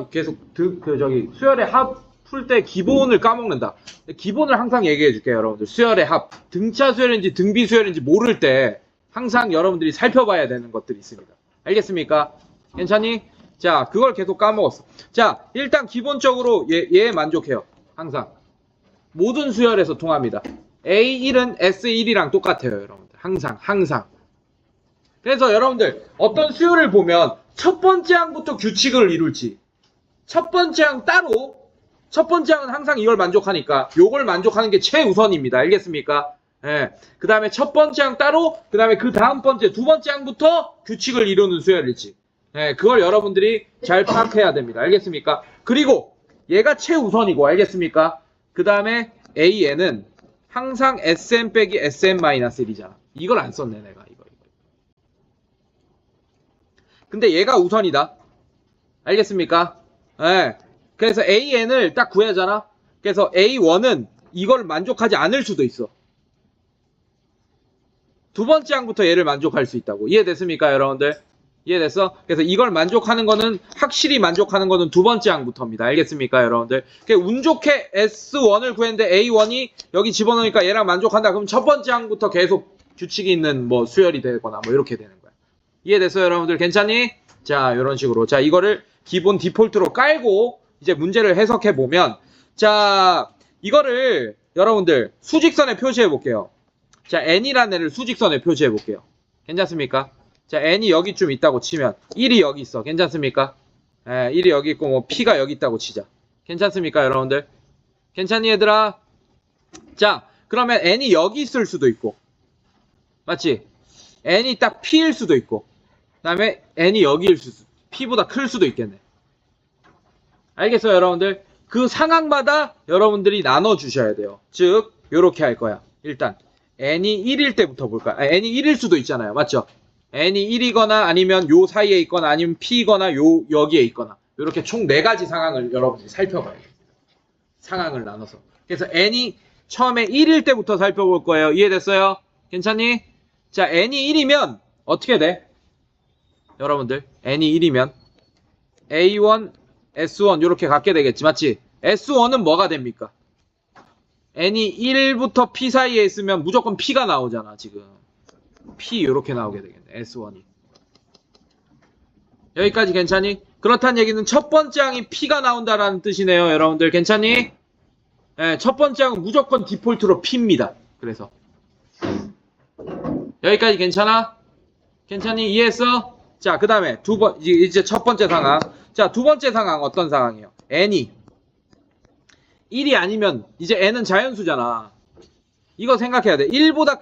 아 계속 드, 그 저기 수열의 합 풀 때 기본을 까먹는다. 기본을 항상 얘기해 줄게요, 여러분들. 수열의 합 등차 수열인지 등비 수열인지 모를 때 항상 여러분들이 살펴봐야 되는 것들이 있습니다. 알겠습니까? 괜찮니? 자, 그걸 계속 까먹었어. 자, 일단 기본적으로 얘, 얘 만족해요. 항상. 모든 수열에서 통합니다. A1은 S1이랑 똑같아요, 여러분들. 항상, 항상. 그래서 여러분들, 어떤 수열을 보면 첫 번째 항부터 규칙을 이룰지, 첫 번째 항 따로, 첫 번째 항은 항상 이걸 만족하니까, 요걸 만족하는 게 최우선입니다. 알겠습니까? 예. 그 다음에 첫 번째 항 따로, 그 다음에 그 다음 번째, 두 번째 항부터 규칙을 이루는 수열일지. 예, 그걸 여러분들이 잘 파악해야 됩니다. 알겠습니까? 그리고 얘가 최우선이고, 알겠습니까? 그 다음에 AN은 항상 SM 빼기 SM-1이잖아. 이걸 안 썼네, 내가. 이거. 근데 얘가 우선이다. 알겠습니까? 예. 그래서 AN을 딱 구해야잖아. 그래서 A1은 이걸 만족하지 않을 수도 있어. 두 번째 항부터 얘를 만족할 수 있다고. 이해됐습니까, 여러분들? 이해됐어? 그래서 이걸 만족하는 거는 확실히 만족하는 거는 두 번째 항부터입니다. 알겠습니까, 여러분들? 그운 좋게 S1을 구했는데 A1이 여기 집어넣으니까 얘랑 만족한다. 그럼 첫 번째 항부터 계속 규칙이 있는 뭐 수열이 되거나 뭐 이렇게 되는 거야. 이해됐어요, 여러분들? 괜찮니? 자, 이런 식으로. 자, 이거를 기본 디폴트로 깔고 이제 문제를 해석해 보면 자, 이거를 여러분들 수직선에 표시해 볼게요. 자, n이라는 애를 수직선에 표시해 볼게요. 괜찮습니까? 자, n이 여기쯤 있다고 치면 1이 여기 있어. 괜찮습니까? 예, 1이 여기 있고 뭐 p가 여기 있다고 치자. 괜찮습니까, 여러분들? 괜찮니, 얘들아? 자, 그러면 n이 여기 있을 수도 있고. 맞지? n이 딱 p일 수도 있고. 그다음에 n이 여기일 수 p보다 클 수도 있겠네. 알겠어요, 여러분들? 그 상황마다 여러분들이 나눠 주셔야 돼요. 즉, 요렇게 할 거야. 일단 n이 1일 때부터 볼까? 아, n이 1일 수도 있잖아요. 맞죠? n이 1이거나 아니면 요 사이에 있거나 아니면 p거나 요 여기에 있거나 이렇게 총네 가지 상황을 여러분들이 살펴봐야 돼요. 상황을 나눠서. 그래서 n이 처음에 1일 때부터 살펴볼 거예요. 이해됐어요? 괜찮니? 자, n이 1이면 어떻게 돼? 여러분들, n이 1이면 a1, s1 이렇게 갖게 되겠지. 맞지? s1은 뭐가 됩니까? n이 1부터 p 사이에 있으면 무조건 p가 나오잖아, 지금. p 이렇게 나오게 되겠네. s1이. 여기까지 괜찮니? 그렇다는 얘기는 첫 번째 항이 p가 나온다라는 뜻이네요, 여러분들. 괜찮니? 예, 첫 번째 항은 무조건 디폴트로 p입니다. 그래서. 여기까지 괜찮아? 괜찮니? 이해했어? 자, 그 다음에 두 번, 이제- 첫 번째 상황. 자, 두 번째 상황 어떤 상황이에요? n이 1이 아니면 이제 n은 자연수잖아. 이거 생각해야 돼. 1보다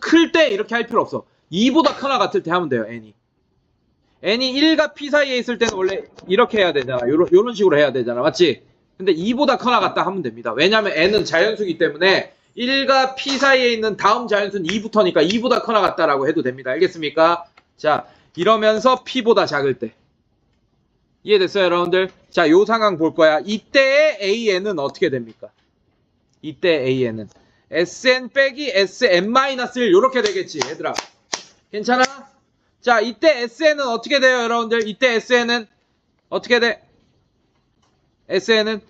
클때 이렇게 할 필요 없어. 2보다 크나 같을 때 하면 돼요, n이. n이 1과 p 사이에 있을 때는 원래 이렇게 해야 되잖아. 요런, 요런 식으로 해야 되잖아. 맞지? 근데 2보다 크나 같다 하면 됩니다. 왜냐면 n은 자연수기 때문에 1과 p 사이에 있는 다음 자연수는 2부터니까 2보다 크나 같다라고 해도 됩니다. 알겠습니까? 자, 이러면서 p보다 작을 때. 이해됐어요, 여러분들? 자, 요 상황 볼 거야. 이때의 AN은 어떻게 됩니까? 이때 AN은 SN 빼기 SM-1 이렇게 되겠지, 얘들아. 괜찮아? 자, 이때 SN은 어떻게 돼요, 여러분들? 이때 SN은 어떻게 돼? SN은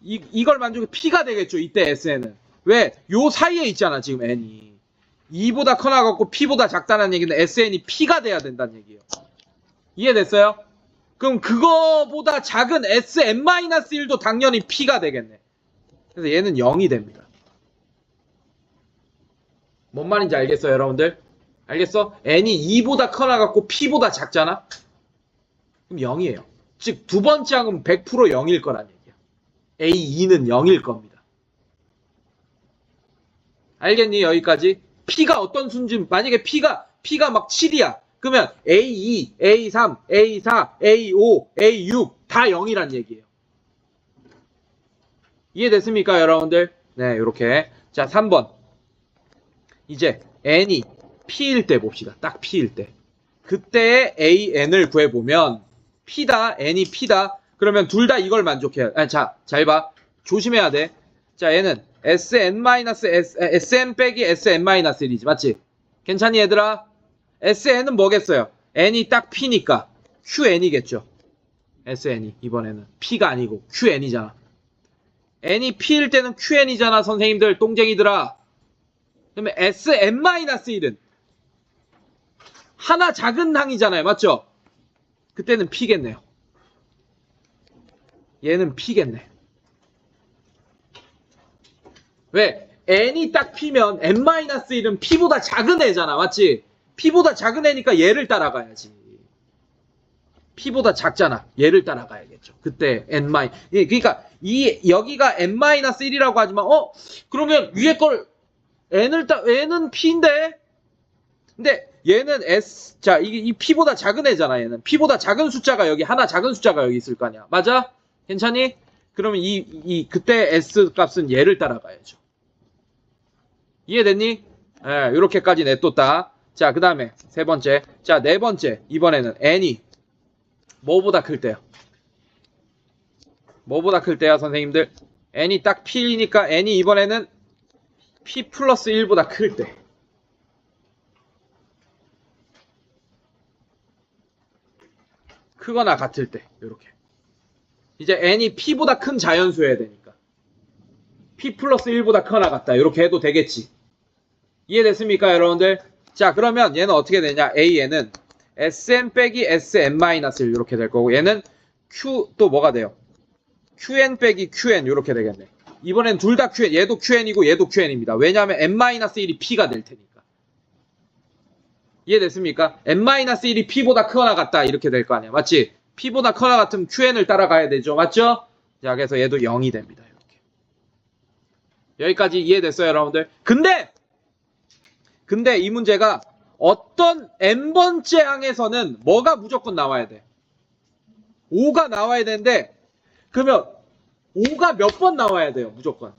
이, 이걸 만족해 P가 되겠죠, 이때 SN은. 왜? 요 사이에 있잖아, 지금 N이. 2보다 커나갖고 P보다 작다는 얘기는 SN이 P가 돼야 된다는 얘기예요. 이해됐어요? 그럼 그거보다 작은 SM-1도 당연히 P가 되겠네. 그래서 얘는 0이 됩니다. 뭔 말인지 알겠어요, 여러분들? 알겠어? n이 2보다 커나갖고 p보다 작잖아? 그럼 0이에요. 즉, 두 번째 항은 100% 0일 거란 얘기야. a2는 0일 겁니다. 알겠니? 여기까지? P가 어떤 순지, 만약에 p가, p가 막 7이야. 그러면 a2, a3, a4, a5, a6 다 0이란 얘기예요. 이해됐습니까, 여러분들? 네, 이렇게. 자, 3번. 이제 n이 p일 때 봅시다. 딱 p일 때. 그때의 an을 구해보면 p다, n이 p다. 그러면 둘 다 이걸 만족해요. 아, 자, 잘 봐. 조심해야 돼. 자, 얘는 sn-s, sn 빼기 sn-1이지. 맞지? 괜찮니, 얘들아? sn은 뭐겠어요? n이 딱 p니까 qn이겠죠. SN이 이번에는 P가 아니고 QN이잖아. N이 P일 때는 QN이잖아, 선생님들, 똥쟁이들아. 그러면 SN-1은 하나 작은 항이잖아요, 맞죠? 그때는 P겠네요. 얘는 P겠네. 왜? N이 딱 P면 N-1은 P보다 작은 애잖아, 맞지? P보다 작은 애니까 얘를 따라가야지. P보다 작잖아. 얘를 따라가야겠죠. 그때 n 그러니까 이 여기가 n-1이라고 하지만 어 그러면 위에 걸 n을 따 n은 p인데 근데 얘는 s 자 이게 이 p보다 작은 애잖아. 얘는 p보다 작은 숫자가 여기 하나 작은 숫자가 여기 있을 거 아니야. 맞아? 괜찮니? 그러면 이 이 그때 s 값은 얘를 따라가야죠. 이해됐니? 예, 이렇게까지 냅뒀다. 자, 그 다음에 세 번째. 자, 네 번째. 이번에는 n이 뭐보다 클 때요? 뭐보다 클 때야, 선생님들? n이 딱 p이니까 n이 이번에는 p 플러스 1보다 클 때. 크거나 같을 때, 이렇게. 이제 n이 p보다 큰 자연수여야 되니까. p 플러스 1보다 크거나 같다. 이렇게 해도 되겠지. 이해됐습니까, 여러분들? 자, 그러면 얘는 어떻게 되냐? a는 sn 빼기 sn-1 이렇게 될 거고 얘는 q 또 뭐가 돼요? qn 빼기 qn 이렇게 되겠네. 이번엔 둘 다 qn, 얘도 qn이고 얘도 qn입니다. 왜냐하면 n-1이 p가 될 테니까. 이해됐습니까? n-1이 p보다 크거나 같다 이렇게 될 거 아니야. 맞지? p보다 크거나 같으면 qn을 따라가야 되죠. 맞죠? 자, 그래서 얘도 0이 됩니다. 이렇게. 여기까지 이해됐어요, 여러분들? 근데 근데 이 문제가 어떤 n번째 항에서는 뭐가 무조건 나와야 돼? 5가 나와야 되는데 그러면 5가 몇 번 나와야 돼요? 무조건.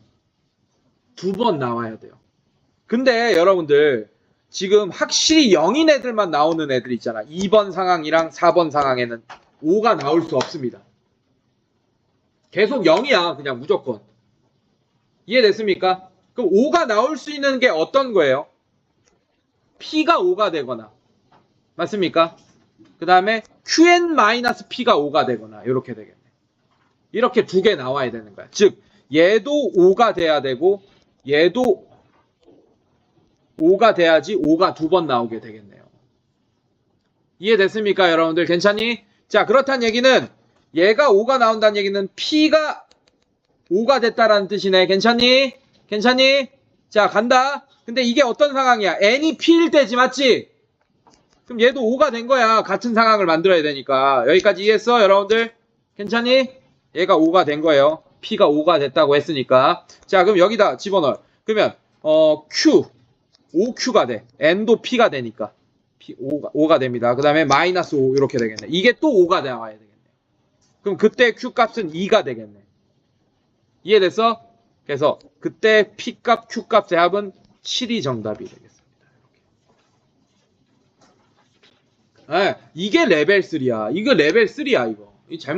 두 번 나와야 돼요. 근데 여러분들 지금 확실히 0인 애들만 나오는 애들 있잖아. 2번 상황이랑 4번 상황에는 5가 나올 수 없습니다. 계속 0이야. 그냥 무조건. 이해됐습니까? 그럼 5가 나올 수 있는 게 어떤 거예요? P가 5가 되거나 맞습니까? 그 다음에 QN-P가 5가 되거나 이렇게 되겠네. 이렇게 두 개 나와야 되는 거야. 즉 얘도 5가 돼야 되고 얘도 5가 돼야지 5가 두 번 나오게 되겠네요. 이해됐습니까 여러분들 괜찮니? 자 그렇다는 얘기는 얘가 5가 나온다는 얘기는 P가 5가 됐다라는 뜻이네. 괜찮니? 괜찮니? 자 간다. 근데 이게 어떤 상황이야? n이 p일 때지 맞지? 그럼 얘도 5가 된 거야. 같은 상황을 만들어야 되니까. 여기까지 이해했어 여러분들? 괜찮니? 얘가 5가 된 거예요. p가 5가 됐다고 했으니까. 자 그럼 여기다 집어넣어. 그러면 어 q 5q가 돼. n도 p가 되니까. p 5가, 5가 됩니다. 그 다음에 마이너스 5 이렇게 되겠네. 이게 또 5가 나와야 되겠네. 그럼 그때 q 값은 2가 되겠네. 이해됐어? 그래서 그때 p 값, q 값의 합은 7이 정답이 되겠습니다. 네, 이게 레벨 3야. 이거 레벨 3야, 이거. 이 잘못